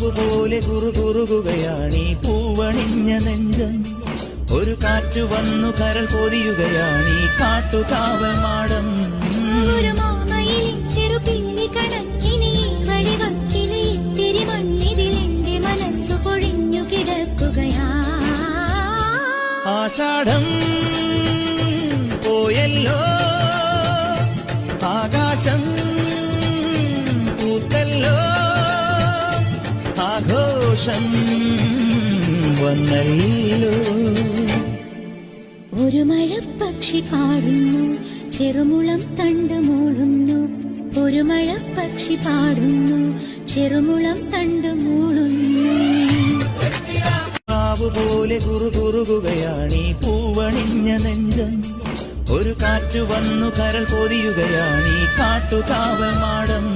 പോലെ കുറുകുറുകുകയാണീ പൂവണിഞ്ഞ നെഞ്ചം. ഒരു കാറ്റു വന്നു കരൽ പൊതിയുകയാണീ കാട്ടുകാവമാടം ഒരു പോയല്ലോ ചെറുപിള്ളി ആഘോഷം വന്നല്ലോ ഒരു മഴ പക്ഷി പാടുന്നു ചെറുമുളം തണ്ട് മൂളുന്നു. ഒരു മഴ പക്ഷി പാടുന്നു ചെറുമുളം തണ്ട് മൂളുന്നു. പ്രാവു പോലെ കുറുകുറുകുകയാണീ പൂവണിഞ്ഞ നെഞ്ചം. ഒരു കാറ്റു വന്നു കരൽ പൊതിയുകയാണീ കാട്ടുകാവമാടം